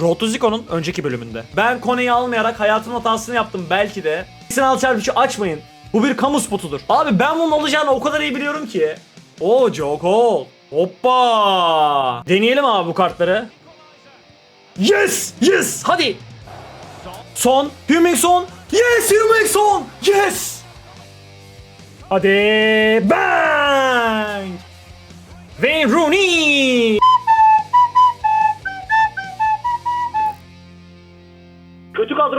Road Zico'nun önceki bölümünde. Ben Kone'yi almayarak hayatın hatasını yaptım belki de. Signal çarpıcı açmayın. Bu bir kamu spotudur. Abi ben bunun olacağını o kadar iyi biliyorum ki. Oo Joe Cole. Hoppa. Deneyelim abi bu kartları. Yes! Yes! Hadi! Son. Huming son. Yes! Huming son. Yes! Hadi. Bang! Wayne Rooney!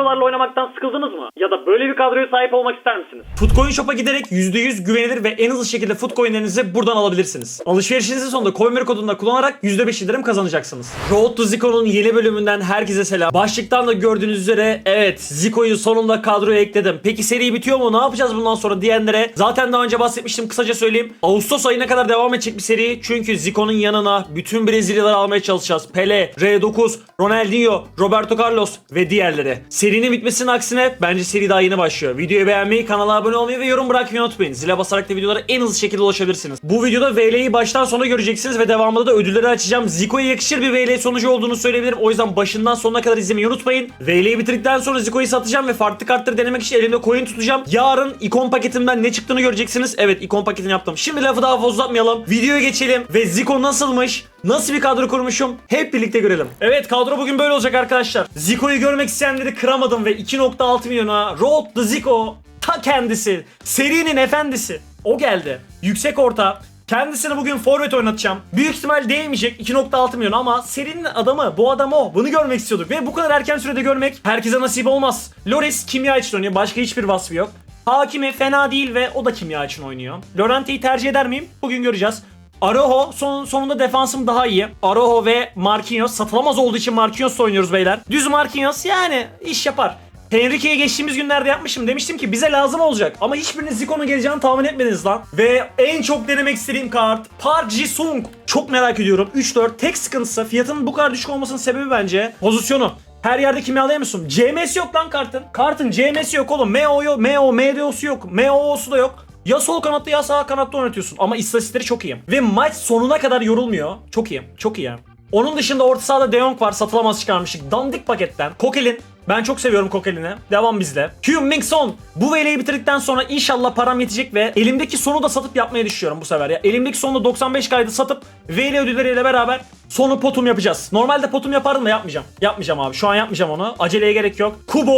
Kadrolarla oynamaktan sıkıldınız mı? Ya da böyle bir kadroya sahip olmak ister misiniz? Footcoin Shop'a giderek %100 güvenilir ve en hızlı şekilde Footcoin'lerinizi buradan alabilirsiniz. Alışverişinizin sonunda Coinmer kodunu kullanarak %5 indirim kazanacaksınız. Road to Zico'nun yeni bölümünden herkese selam. Başlıktan da gördüğünüz üzere evet Zico'yu sonunda kadroya ekledim. Peki seri bitiyor mu? Ne yapacağız bundan sonra diyenlere zaten daha önce bahsetmiştim kısaca söyleyeyim. Ağustos ayına kadar devam edecek bir seri. Çünkü Zico'nun yanına bütün Brezilyalıları almaya çalışacağız. Pele, R9, Ronaldinho, Roberto Carlos ve diğerleri. Serinin bitmesinin aksine bence seri daha yeni başlıyor. Videoyu beğenmeyi, kanala abone olmayı ve yorum bırakmayı unutmayın. Zile basarak da videolara en hızlı şekilde ulaşabilirsiniz. Bu videoda VL'yi baştan sona göreceksiniz ve devamında da ödülleri açacağım. Zico'ya yakışır bir VL sonucu olduğunu söyleyebilirim. O yüzden başından sonuna kadar izlemeyi unutmayın. VL'yi bitirdikten sonra Zico'yu satacağım ve farklı kartları denemek için elimde coin tutacağım. Yarın ikon paketimden ne çıktığını göreceksiniz. Evet ikon paketini yaptım. Şimdi lafı daha fazla uzatmayalım. Videoya geçelim ve Zico nasılmış? Nasıl bir kadro kurmuşum? Hep birlikte görelim. Evet kadro bugün böyle olacak arkadaşlar. Zico'yu görmek isteyenleri kıramadım ve 2.6 milyona Road the Zico ta kendisi. Serinin efendisi. O geldi. Yüksek orta. Kendisini bugün forvet oynatacağım. Büyük ihtimal değmeyecek 2.6 milyon ama serinin adamı bu adam o. Bunu görmek istiyorduk ve bu kadar erken sürede görmek herkese nasip olmaz. Loris kimya için oynuyor. Başka hiçbir vasfı yok. Hakimi fena değil ve o da kimya için oynuyor. Llorente'yi tercih eder miyim? Bugün göreceğiz. Aroho son, sonunda defansım daha iyi. Aroho ve Marquinhos satılamaz olduğu için Marquinhos'la oynuyoruz beyler. Düz Marquinhos yani iş yapar. Henrique'ye geçtiğimiz günlerde yapmışım. Demiştim ki bize lazım olacak. Ama hiçbiriniz Zico'nun geleceğini tahmin etmediniz lan. Ve en çok denemek istediğim kart Park Ji-sung. Çok merak ediyorum. 3-4 tek sıkıntısı fiyatının bu kadar düşük olmasının sebebi bence pozisyonu. Her yerde kimyalayamıyorsun. CM'si yok lan kartın. Kartın CM'si yok oğlum. MO yok. MO, MDO'su yok. MO'su da yok. Ya sol kanatta ya sağ kanatta oynatıyorsun. Ama istatistikleri çok iyi. Ve maç sonuna kadar yorulmuyor. Çok iyi. Çok iyi. Onun dışında orta sahada De Jong var. Satılamaz çıkarmıştık. Dandik paketten. Kokelin. Ben çok seviyorum Kokelin'i. Devam bizle. Hyun-Min Son. Bu VL'yi bitirdikten sonra inşallah param yetecek ve elimdeki sonu da satıp yapmayı düşünüyorum bu sefer ya. Elimdeki sonu 95 kaydı satıp VL ödülleriyle beraber sonu potum yapacağız. Normalde potum yapardım da yapmayacağım. Yapmayacağım abi. Şu an yapmayacağım onu. Aceleye gerek yok. Kubo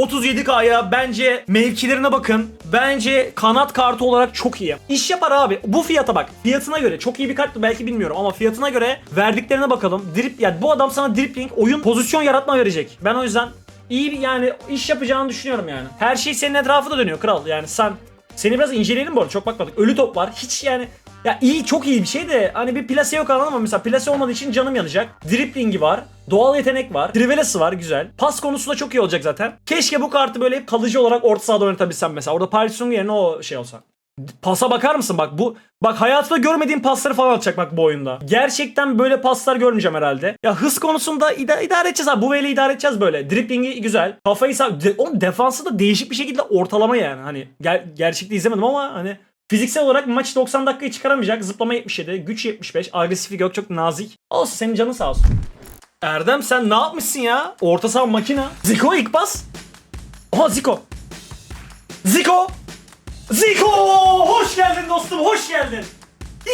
37K'ya bence mevkilerine bakın. Bence kanat kartı olarak çok iyi. İş yapar abi. Bu fiyata bak. Fiyatına göre çok iyi bir kart mı belki bilmiyorum ama fiyatına göre verdiklerine bakalım. Drip yani bu adam sana dribbling oyun pozisyon yaratma verecek. Ben o yüzden iyi bir yani iş yapacağını düşünüyorum yani. Her şey senin etrafında dönüyor kral. Yani sen seni biraz inceleyelim bu arada çok bakmadık. Ölü top var. Hiç yani ya iyi çok iyi bir şey de hani bir plase yok anladın mı? Mesela plase olmadığı için canım yanacak. Driplingi var. Doğal yetenek var. Trivelası var güzel. Pas konusu da çok iyi olacak zaten. Keşke bu kartı böyle hep kalıcı olarak orta sahada oynatabilsem mesela. Orada Paris Sung yerine o şey olsa. Pasa bakar mısın bak bu bak hayatımda görmediğim pasları falan atacak bak bu oyunda. Gerçekten böyle paslar görmeyeceğim herhalde. Ya hız konusunda ida- idare edeceğiz abi. Bu veyle idare edeceğiz böyle. Driplingi güzel. Kafayı sağ... De- oğlum defansı da değişik bir şekilde ortalama yani. Hani ger- gerçekte izlemedim ama hani Fiziksel olarak maç 90 dakikayı çıkaramayacak. Zıplama 77, güç 75, agresiflik yok çok nazik. Olsun senin canın sağ olsun. Erdem sen ne yapmışsın ya? Orta saha makina. Zico ilk pas. Oha Zico. Zico. Zico! Hoş geldin dostum, hoş geldin.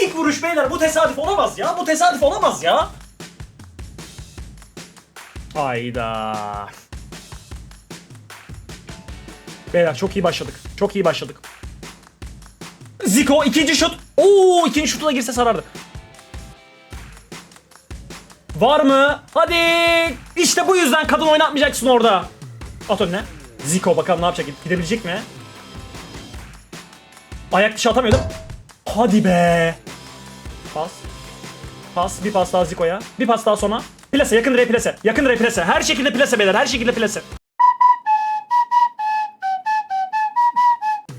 İlk vuruş beyler bu tesadüf olamaz ya. Bu tesadüf olamaz ya. Hayda. Beyler çok iyi başladık. Çok iyi başladık. Zico ikinci şut. Oo ikinci şutu da girse sarardı. Var mı? Hadi. İşte bu yüzden kadın oynatmayacaksın orada. At önüne. Zico bakalım ne yapacak? Gidebilecek mi? Ayak dışı atamıyordum. Hadi be. Pas. Pas. Bir pas daha Zico'ya. Bir pas daha sonra. Plase. Yakın direğe plase. Yakın direğe plase. Her şekilde plase beyler. Her şekilde plase.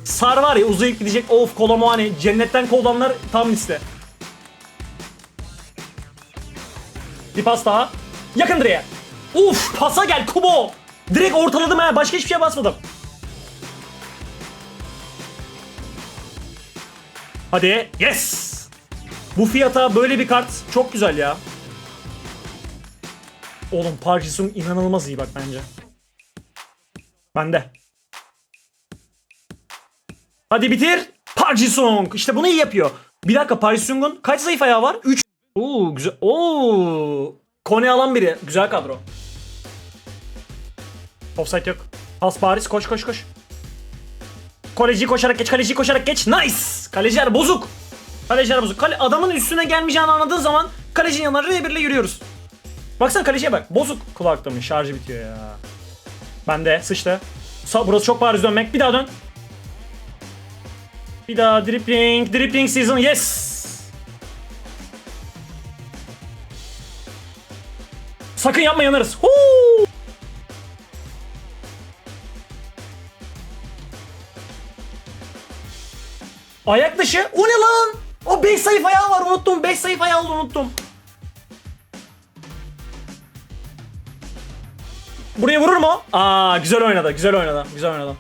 Sar var ya uzayıp gidecek. Of Kolomuani. Cennetten kovdanlar tam liste. Bir pas daha. Yakın direğe. Uf pasa gel Kubo. Direkt ortaladım ha. Başka hiçbir şeye basmadım. Hadi. Yes. Bu fiyata böyle bir kart çok güzel ya. Oğlum Park Ji-sung inanılmaz iyi bak bence. Bende. Hadi bitir. Park Ji-sung. İşte bunu iyi yapıyor. Bir dakika Park Ji-sung'un kaç zayıf ayağı var? 3. Oo güzel. Oo. Kone alan biri. Güzel kadro. Offside yok. Pas Paris koş koş koş. Kaleci koşarak geç, kaleci koşarak geç. Nice. Kaleciler bozuk. Kaleciler bozuk. Kale, adamın üstüne gelmeyeceğini anladığın zaman kalecinin yanına R1'le yürüyoruz. Baksana kaleciye bak. Bozuk kulaklığımın şarjı bitiyor ya. Bende sıçtı. Sa burası çok bariz dönmek. Bir daha dön. Bir daha dribbling. Dribbling season. Yes. Sakın yapma yanarız. Huu! Ayak dışı. O ne lan? O 5 sayf ayağı var unuttum. 5 sayf ayağı oldu unuttum. Buraya vurur mu? Aa güzel oynadı. Güzel oynadı. Güzel oynadı.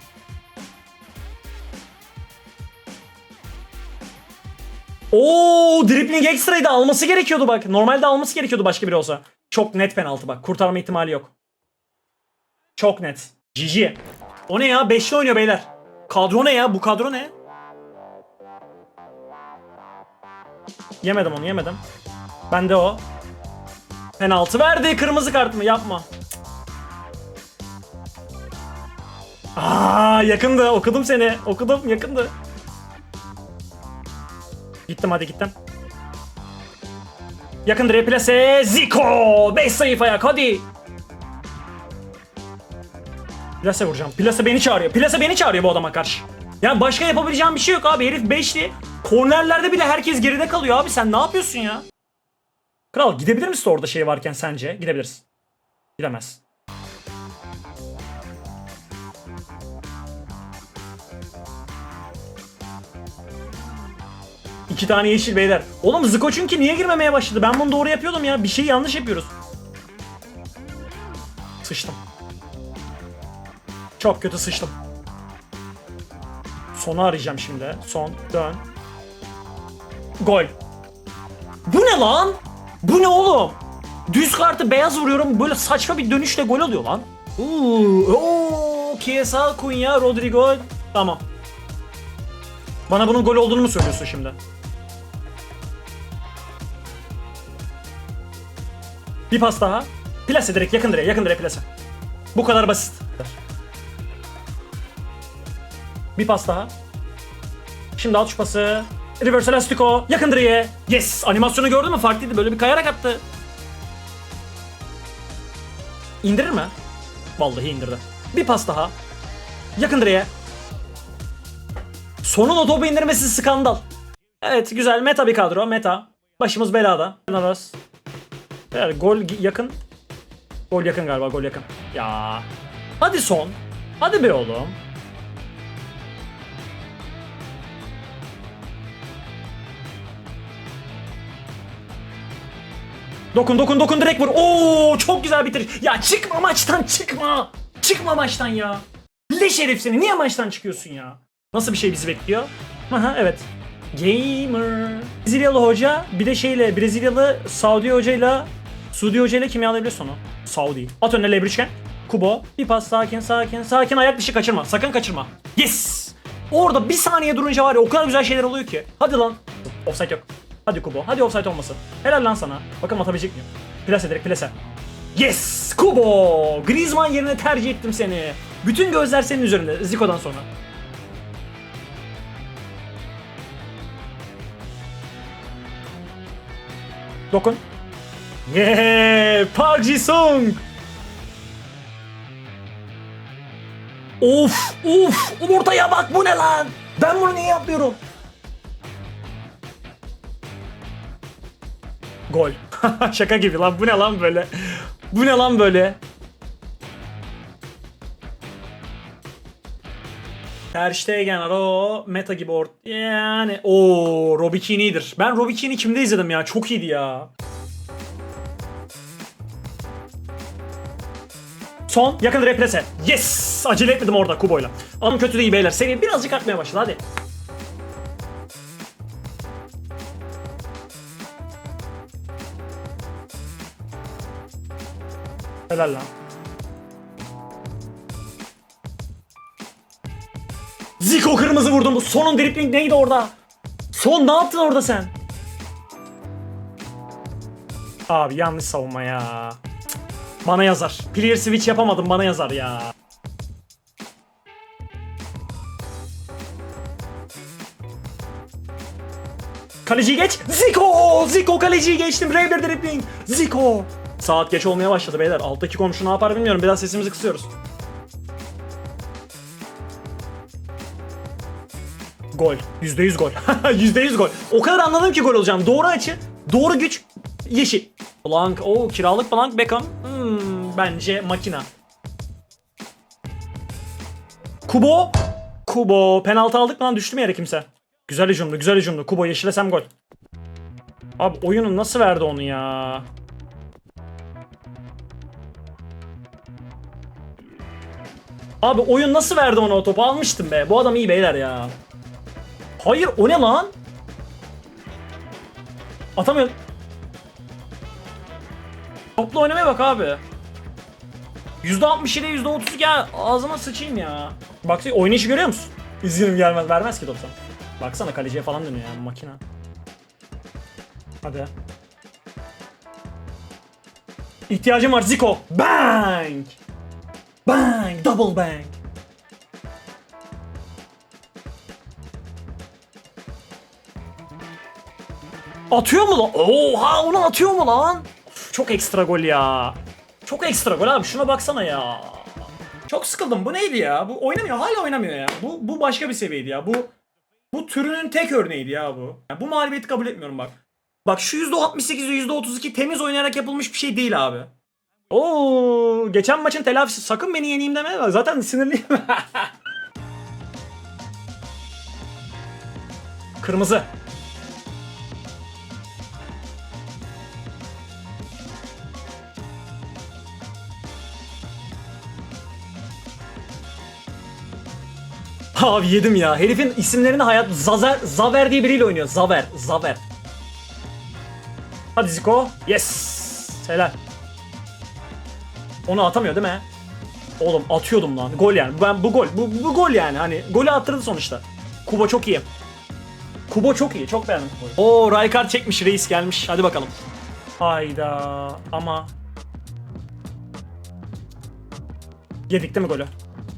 Oo dribbling ekstraydı alması gerekiyordu bak. Normalde alması gerekiyordu başka biri olsa. Çok net penaltı bak. Kurtarma ihtimali yok. Çok net. GG. O ne ya? Beşli oynuyor beyler. Kadro ne ya? Bu kadro ne? Yemedim onu yemedim. Ben de o. Penaltı verdi. Kırmızı kart mı? Yapma. Aa yakındı. Okudum seni. Okudum. Yakındı. Gittim hadi gittim. Yakın replase. Zico. 5 sayı ayak hadi. Plase vuracağım. Plase beni çağırıyor. Plase beni çağırıyor bu adama karşı. Yani başka yapabileceğim bir şey yok abi. Herif 5'li. Kornerlerde bile herkes geride kalıyor abi. Sen ne yapıyorsun ya? Kral gidebilir misin orada şey varken sence? Gidebilirsin. Gidemez. İki tane yeşil beyler. Oğlum Ziko çünkü niye girmemeye başladı? Ben bunu doğru yapıyordum ya. Bir şey yanlış yapıyoruz. Sıçtım. Çok kötü sıçtım. Sonu arayacağım şimdi. Son, dön. Gol. Bu ne lan? Bu ne oğlum? Düz kartı beyaz vuruyorum. Böyle saçma bir dönüşle gol oluyor lan. Uuu. Oo, Chiesa, Cunha, Rodrigo. Tamam. Bana bunun gol olduğunu mu söylüyorsun şimdi? Bir pas daha. Plase direkt yakın direğe, yakın direğe plase. Bu kadar basit. Bir pas daha. Şimdi at şu pası. Reverse elastico. Yakın direğe. Yes. Animasyonu gördün mü? Farklıydı. Böyle bir kayarak attı. İndirir mi? Vallahi indirdi. Bir pas daha. Yakın direğe. Sonun o topu indirmesi skandal. Evet güzel meta bir kadro meta. Başımız belada. Evet, gol yakın. Gol yakın galiba gol yakın. Ya. Hadi son. Hadi be oğlum. Dokun dokun dokun direkt vur. Oo çok güzel bitiriş. Ya çıkma maçtan çıkma. Çıkma maçtan ya. Leş herif seni. Niye maçtan çıkıyorsun ya? Nasıl bir şey bizi bekliyor? Aha evet. Gamer. Brezilyalı hoca bir de şeyle Brezilyalı Saudi hocayla Suudi hocayla kimya alabiliyorsun onu. Saudi. At önüne Lebrişken. Kubo. Bir pas sakin sakin sakin ayak dışı kaçırma. Sakın kaçırma. Yes. Orada bir saniye durunca var ya o kadar güzel şeyler oluyor ki. Hadi lan. Offside yok. Hadi Kubo. Hadi offside olmasın. Helal lan sana. Bakalım atabilecek miyim? Plase direkt plase. Yes! Kubo! Griezmann yerine tercih ettim seni. Bütün gözler senin üzerinde Zico'dan sonra. Dokun. Yeah! Park Ji-sung! Of! Of! Umurtaya bak bu ne lan? Ben bunu niye yapmıyorum? Gol. Şaka gibi lan. Bu ne lan böyle? Bu ne lan böyle? Ter Stegen o meta gibi ort yani o Robbie Keane'dir. Ben Robbie Keane'i kimde izledim ya? Çok iyiydi ya. Son yakın represe. Yes! Acele etmedim orada Kubo'yla. Ama kötü değil beyler. Seviye birazcık artmaya başladı hadi. Helal. Zico kırmızı vurdum. Sonun dripling neydi orada? Son ne yaptın orada sen? Abi yanlış savunma ya. Bana yazar. Clear switch yapamadım bana yazar ya. Kaleciyi geç. Zico! Zico kaleciyi geçtim. R1 dribbling. Zico. Saat geç olmaya başladı beyler. Alttaki komşu ne yapar bilmiyorum. Biraz sesimizi kısıyoruz. Gol. %100 gol. %100 gol. O kadar anladım ki gol olacağım. Doğru açı, doğru güç, yeşil. Blank, o kiralık Blank Beckham. Hmm, bence makina. Kubo. Kubo. Penaltı aldık mı lan düştü mü yere kimse? Güzel hücumdu, güzel hücumdu. Kubo yeşilesem gol. Abi oyunu nasıl verdi onu ya? Abi oyun nasıl verdi ona o topu? Almıştım be. Bu adam iyi beyler ya. Hayır o ne lan? Atamıyorum. Toplu oynamaya bak abi. %60 ile %30 ya ağzıma sıçayım ya. Bak oynayışı görüyor musun? İzlenim gelmez vermez ki top sana. Baksana kaleciye falan dönüyor ya makina. Hadi. İhtiyacım var Zico. Bang! Bang! Double bang! Atıyor mu lan? Oha onu atıyor mu lan? Çok ekstra gol ya. Çok ekstra gol abi şuna baksana ya. Çok sıkıldım. Bu neydi ya? Bu oynamıyor. Hala oynamıyor ya. Bu bu başka bir seviyeydi ya. Bu bu türünün tek örneğiydi ya bu. Ya bu mağlubiyeti kabul etmiyorum bak. Bak şu %68 ve %32 temiz oynayarak yapılmış bir şey değil abi. Oo, geçen maçın telafisi sakın beni yeneyim deme. Zaten sinirliyim. Kırmızı. Abi yedim ya. Herifin isimlerini hayat Zazer Zaver diye biriyle oynuyor. Zaver, Zaver. Hadi Zico. Yes. Helal. Onu atamıyor değil mi? Oğlum atıyordum lan. Gol yani. Ben bu gol. Bu, bu gol yani. Hani golü attırdı sonuçta. Kubo çok iyi. Kubo çok iyi. Çok beğendim Kubo'yu. Oo Raykar çekmiş. Reis gelmiş. Hadi bakalım. Hayda. Ama Yedik değil mi golü?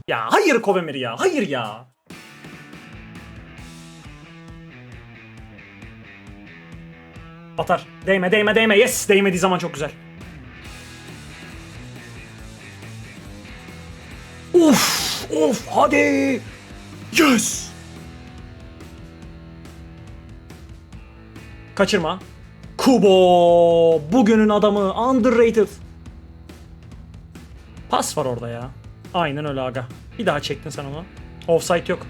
Ya hayır Kovemir ya. Hayır ya. Atar. Değme değme değme. Yes. Değmediği zaman çok güzel. Uf. Uf. Hadi. Yes. Kaçırma. Kubo. Bugünün adamı. Underrated. Pas var orada ya. Aynen öyle aga. Bir daha çektin sen onu. Offside yok.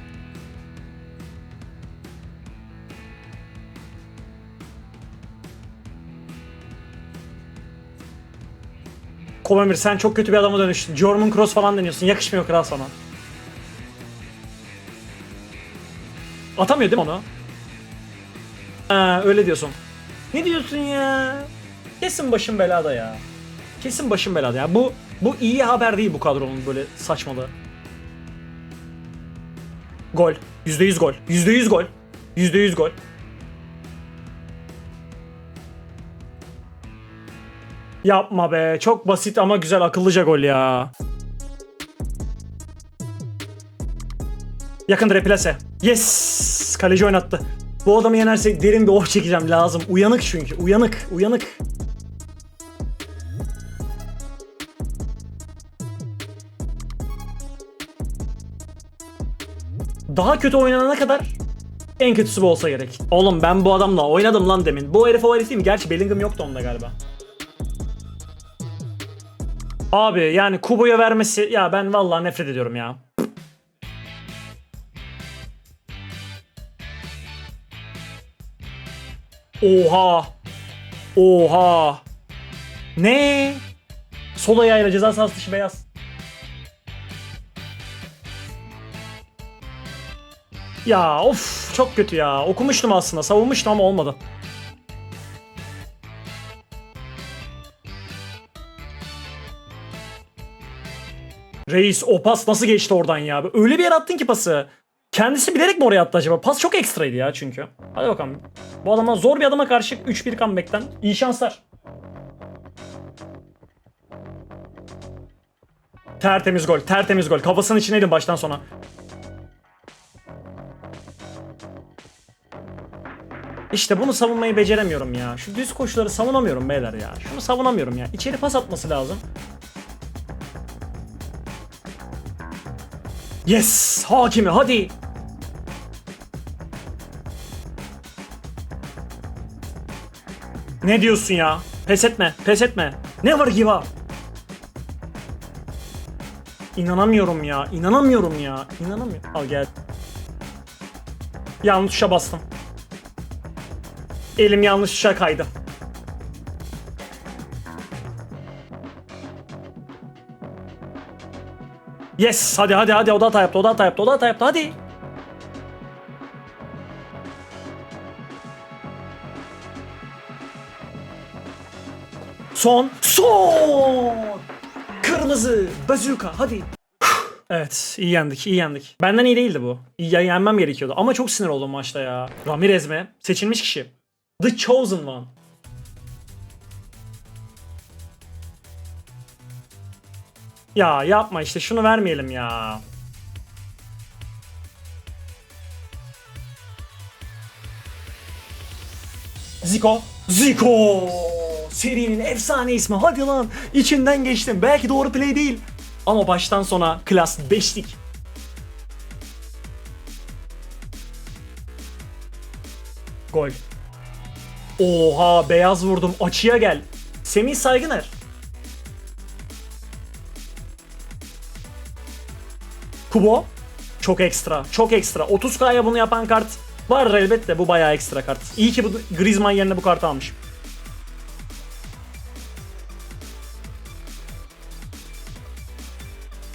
Kovamir sen çok kötü bir adama dönüştün. Jorman Cross falan deniyorsun. Yakışmıyor kral sana. Atamıyor değil mi onu? Ha, öyle diyorsun. Ne diyorsun ya? Kesin başın belada ya. Kesin başın belada ya. Bu bu iyi haber değil bu kadronun böyle saçmalığı. Gol. %100 gol. %100 gol. %100 gol. Yapma be. Çok basit ama güzel akıllıca gol ya. Yakın replase. Yes! Kaleci oynattı. Bu adamı yenersek derin bir oh çekeceğim lazım. Uyanık çünkü. Uyanık. Uyanık. Daha kötü oynanana kadar en kötüsü bu olsa gerek. Oğlum ben bu adamla oynadım lan demin. Bu herif o herif değil mi? Gerçi Bellingham yoktu onda galiba. Abi yani Kubo'ya vermesi ya ben vallahi nefret ediyorum ya. Oha. Oha. Ne? Sol ayağıyla ceza sahası dışı beyaz. Ya of çok kötü ya. Okumuştum aslında. Savunmuştum ama olmadı. Reis o pas nasıl geçti oradan ya? Öyle bir yere attın ki pası. Kendisi bilerek mi oraya attı acaba? Pas çok ekstraydı ya çünkü. Hadi bakalım. Bu adama zor bir adama karşı 3-1 comeback'ten iyi şanslar. Tertemiz gol, tertemiz gol. Kafasının içindeydim baştan sona. İşte bunu savunmayı beceremiyorum ya. Şu düz koşuları savunamıyorum beyler ya. Şunu savunamıyorum ya. İçeri pas atması lazım. Yes! Hakimi hadi! Ne diyorsun ya? Pes etme, pes etme. Never give up. İnanamıyorum ya, inanamıyorum ya, inanamıyorum. Al gel. Yanlış tuşa bastım. Elim yanlış tuşa kaydı. Yes, hadi hadi hadi o da hata yaptı, o da hata yaptı, o da hata yaptı, hadi. Son, son! Kırmızı, bazooka, hadi. Evet, iyi yendik, iyi yendik. Benden iyi değildi bu. İyi yenmem gerekiyordu ama çok sinir oldum maçta ya. Ramirez mi? Seçilmiş kişi. The Chosen One. Ya yapma işte şunu vermeyelim ya. Zico. Zico. Serinin efsane ismi. Hadi lan. İçinden geçtim. Belki doğru play değil. Ama baştan sona klas 5'lik. Gol. Oha beyaz vurdum. Açıya gel. Semih Saygıner. Kubo. Çok ekstra. Çok ekstra. 30k'ya bunu yapan kart var elbette. Bu bayağı ekstra kart. İyi ki bu Griezmann yerine bu kartı almış.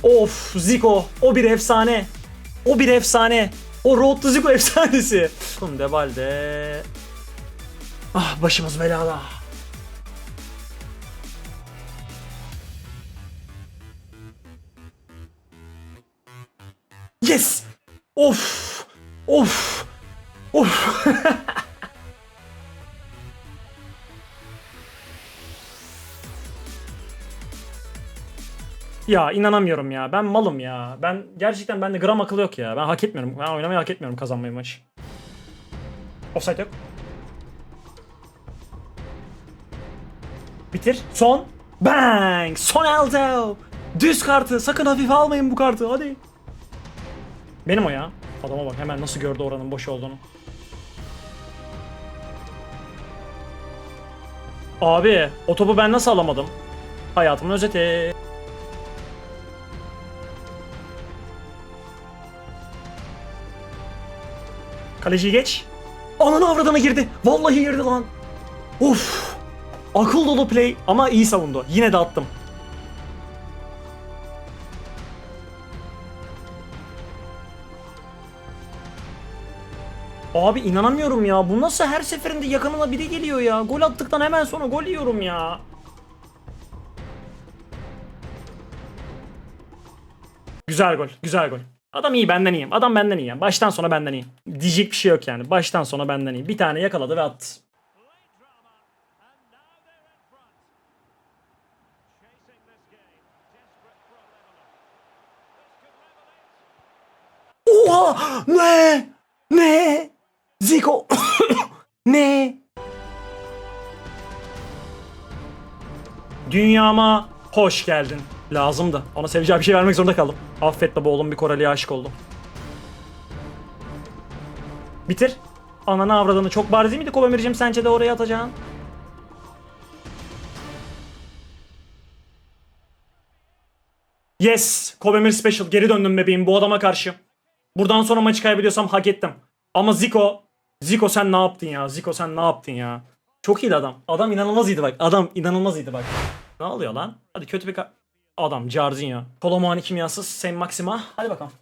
Of Zico. O bir efsane. O bir efsane. O Road to Zico efsanesi. Kunde Balde. Ah başımız belada. Of! Of! Of! ya inanamıyorum ya. Ben malım ya. Ben gerçekten bende gram akıl yok ya. Ben hak etmiyorum. Ben oynamayı hak etmiyorum kazanmayı maç. Offside yok. Bitir. Son. Bang! Son Aldo! Düz kartı. Sakın hafife almayın bu kartı. Hadi. Benim o ya. Adama bak hemen nasıl gördü oranın boş olduğunu. Abi o topu ben nasıl alamadım? Hayatımın özeti. Kaleciyi geç. Ananı avradına girdi. Vallahi girdi lan. Of. Akıl dolu play ama iyi savundu. Yine de attım. Abi inanamıyorum ya. Bu nasıl her seferinde yakınına biri geliyor ya. Gol attıktan hemen sonra gol yiyorum ya. Güzel gol. Güzel gol. Adam iyi benden iyiyim. Adam benden iyi. Baştan sona benden iyi. Diyecek bir şey yok yani. Baştan sona benden iyi. Bir tane yakaladı ve attı. Oha! Ne? Ne? Zico. ne? Dünyama hoş geldin. Lazımdı. Ona seveceği bir şey vermek zorunda kaldım. Affet baba oğlum bir Koreli'ye aşık oldum. Bitir. Ananı avradını çok bariz miydi Kovamir'cim sence de oraya atacağın? Yes! Kovemir Special geri döndüm bebeğim bu adama karşı. Buradan sonra maçı kaybediyorsam hak ettim. Ama Zico, Zico sen ne yaptın ya? Zico sen ne yaptın ya? Çok iyiydi adam. Adam inanılmaz iyiydi bak. Adam inanılmaz iyiydi bak. Ne oluyor lan? Hadi kötü bir Adam Jarzinho. Kolomani kimyasız Sen Maxima. Hadi bakalım.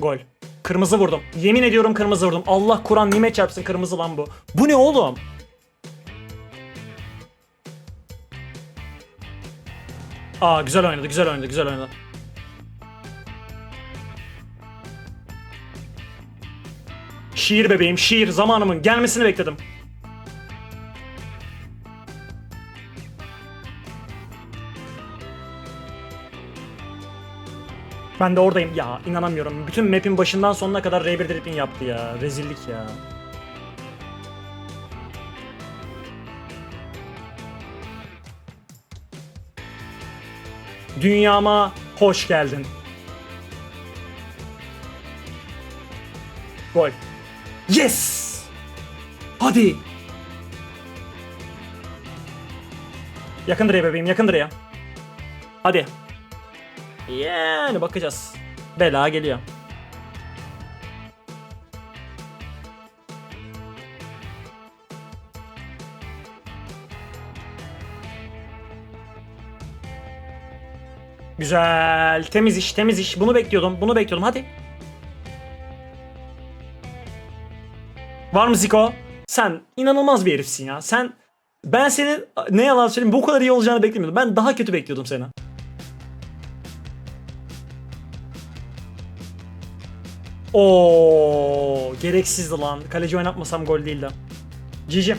Gol. Kırmızı vurdum. Yemin ediyorum kırmızı vurdum. Allah Kur'an nimet çarpsın kırmızı lan bu. Bu ne oğlum? Aa güzel oynadı, güzel oynadı, güzel oynadı. Şiir bebeğim, şiir. Zamanımın gelmesini bekledim. Ben de oradayım. Ya inanamıyorum. Bütün map'in başından sonuna kadar R1 dripping yaptı ya. Rezillik ya. Dünyama hoş geldin. Gol. Yes! Hadi. Yakın direğe bebeğim, yakın direğe. Hadi. Yani bakacağız. Bela geliyor. Güzel. Temiz iş, temiz iş. Bunu bekliyordum, bunu bekliyordum. Hadi. Var mı Ziko? Sen inanılmaz bir herifsin ya. Sen ben senin ne yalan söyleyeyim bu kadar iyi olacağını beklemiyordum. Ben daha kötü bekliyordum seni. Oo, gereksizdi lan. Kaleci oynatmasam gol değildi. Cici.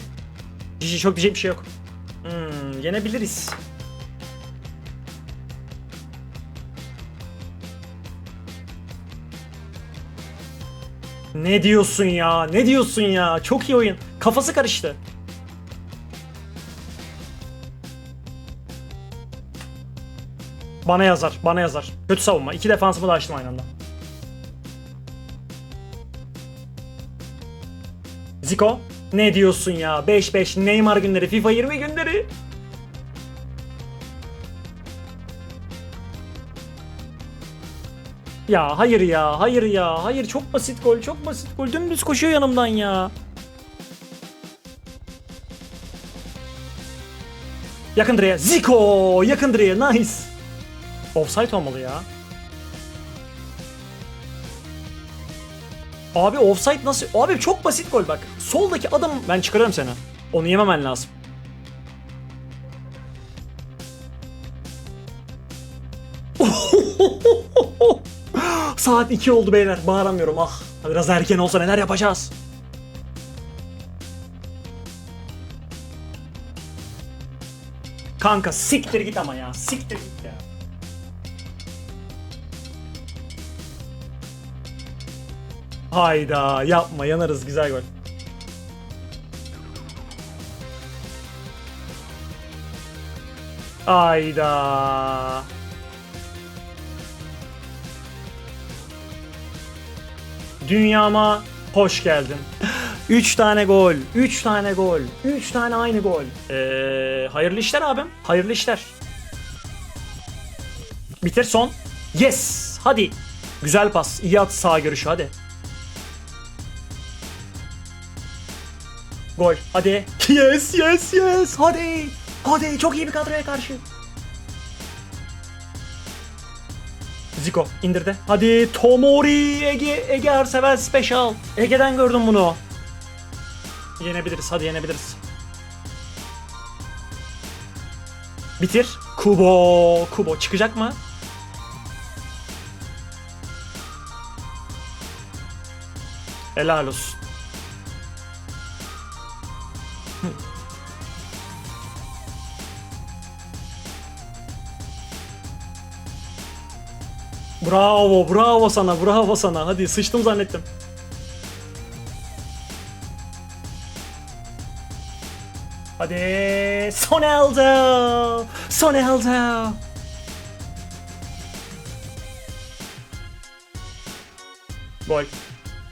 Cici çok diyecek bir şey yok. Hmm, yenebiliriz. Ne diyorsun ya? Ne diyorsun ya? Çok iyi oyun. Kafası karıştı. Bana yazar, bana yazar. Kötü savunma. İki defansımı da açtım aynı anda. Zico, ne diyorsun ya? 5-5 Neymar günleri, FIFA 20 günleri. Ya hayır ya, hayır ya, hayır çok basit gol, çok basit gol. Dümdüz koşuyor yanımdan ya. Yakın direğe. Zico! Yakın direğe. Nice. Offside olmalı ya. Abi offside nasıl? Abi çok basit gol bak. Soldaki adam ben çıkarırım seni. Onu yememen lazım. Saat 2 oldu beyler. Bağıramıyorum ah. Biraz erken olsa neler yapacağız? Kanka siktir git ama ya. Siktir git ya. Hayda yapma yanarız güzel gol. Hayda. Dünyama hoş geldin. 3 tane gol, 3 tane gol, 3 tane aynı gol. Ee, hayırlı işler abim, hayırlı işler. Bitir son. Yes, hadi. Güzel pas, iyi at sağ görüşü hadi. Gol, hadi. Yes, yes, yes, hadi. Hadi, çok iyi bir kadroya karşı. Zico indirdi. Hadi Tomori Ege Ege Arsevel Special. Ege'den gördüm bunu. Yenebiliriz hadi yenebiliriz. Bitir. Kubo. Kubo çıkacak mı? Helal olsun. Bravo, bravo sana, bravo sana. Hadi sıçtım zannettim. Hadi Soneldo. Soneldo. Gol.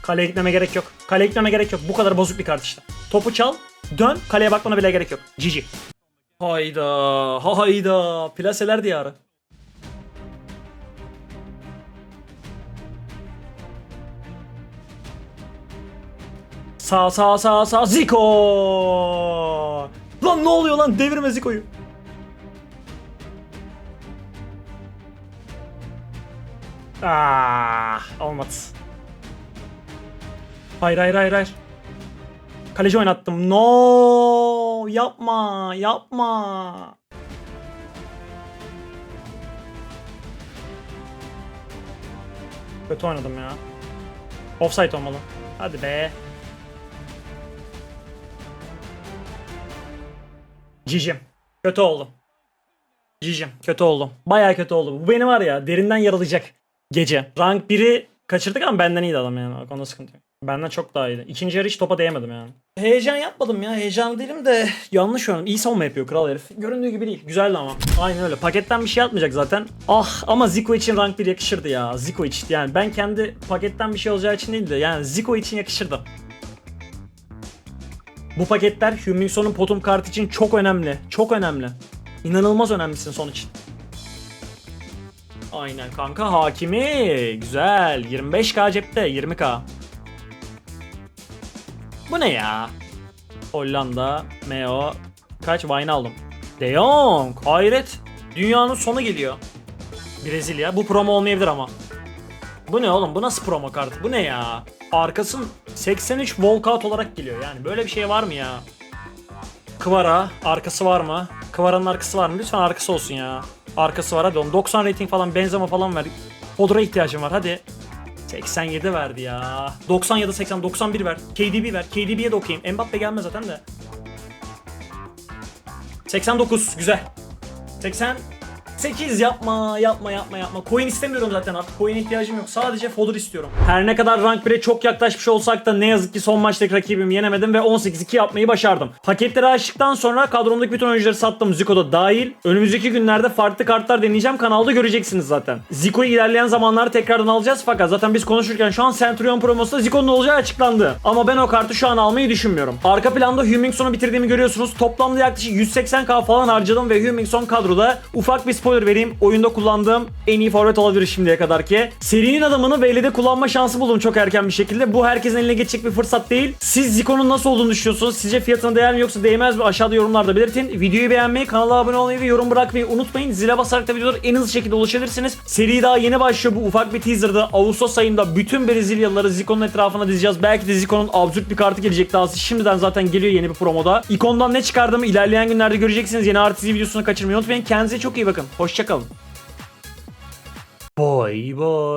Kaleye gitmeme gerek yok. Kaleye gitmeme gerek yok. Bu kadar bozuk bir kart işte. Topu çal, dön, kaleye bakmana bile gerek yok. Cici. Hayda, hayda. Plaseler diyarı. Sağ sağ sağ sağ Zico. Lan ne oluyor lan devirme Zico'yu. Ah, olmadı. Hayır hayır hayır hayır. Kaleci oynattım. No, yapma, yapma. Kötü oynadım ya. Offside olmalı. Hadi be. Cicim. Kötü oldu. Cicim. Kötü oldu. Baya kötü oldu. Bu beni var ya derinden yaralayacak. Gece. Rank 1'i kaçırdık ama benden iyiydi adam yani. O sıkıntı yok. Benden çok daha iyiydi. İkinci yarı hiç topa değemedim yani. Heyecan yapmadım ya. Heyecanlı değilim de yanlış oynadım. İyi savunma yapıyor kral herif. Göründüğü gibi değil. Güzeldi ama. Aynen öyle. Paketten bir şey atmayacak zaten. Ah ama Zico için rank 1 yakışırdı ya. Zico için. Yani ben kendi paketten bir şey olacağı için değil de yani Zico için yakışırdı. Bu paketler Hummingson'un potum kartı için çok önemli. Çok önemli. İnanılmaz önemlisin son için. Aynen kanka hakimi. Güzel. 25k cepte. 20k. Bu ne ya? Hollanda, Meo, kaç Wijnaldum. De Jong, hayret. Dünyanın sonu geliyor. Brezilya, bu promo olmayabilir ama. Bu ne oğlum? Bu nasıl promo kart? Bu ne ya? Arkasın 83 walkout olarak geliyor. Yani böyle bir şey var mı ya? Kvara, arkası var mı? Kvara'nın arkası var mı? Lütfen arkası olsun ya. Arkası var hadi oğlum. 90 rating falan, Benzema falan ver. Podra ihtiyacım var hadi. 87 verdi ya. 90 ya da 80, 91 ver. KDB ver. KDB'ye de okuyayım. Mbappe gelmez zaten de. 89 güzel. 88 yapma yapma yapma yapma. Coin istemiyorum zaten artık. Coin'e ihtiyacım yok. Sadece fodder istiyorum. Her ne kadar rank 1'e çok yaklaşmış olsak da ne yazık ki son maçtaki rakibimi yenemedim ve 18-2 yapmayı başardım. Paketleri açtıktan sonra kadromdaki bütün oyuncuları sattım. Zico'da dahil. Önümüzdeki günlerde farklı kartlar deneyeceğim. Kanalda göreceksiniz zaten. Zico'yu ilerleyen zamanlarda tekrardan alacağız fakat zaten biz konuşurken şu an Centurion promosunda Zico'nun olacağı açıklandı. Ama ben o kartı şu an almayı düşünmüyorum. Arka planda Hummingson'u bitirdiğimi görüyorsunuz. Toplamda yaklaşık 180k falan harcadım ve Hummingson kadroda ufak bir spoiler vereyim. Oyunda kullandığım en iyi forvet olabilir şimdiye kadar ki. Serinin adamını VL'de kullanma şansı buldum çok erken bir şekilde. Bu herkesin eline geçecek bir fırsat değil. Siz Zico'nun nasıl olduğunu düşünüyorsunuz? Sizce fiyatına değer mi yoksa değmez mi? Aşağıda yorumlarda belirtin. Videoyu beğenmeyi, kanala abone olmayı ve yorum bırakmayı unutmayın. Zile basarak da videoları en hızlı şekilde ulaşabilirsiniz. Seri daha yeni başlıyor. Bu ufak bir teaserda Ağustos ayında bütün Brezilyalıları Zico'nun etrafına dizeceğiz. Belki de Zico'nun absürt bir kartı gelecek daha. Şimdiden zaten geliyor yeni bir promoda. İkondan ne çıkardığımı ilerleyen günlerde göreceksiniz. Yeni RTZ videosunu kaçırmayı unutmayın. Kendinize çok iyi bakın. Hoşçakalın. Boy boy.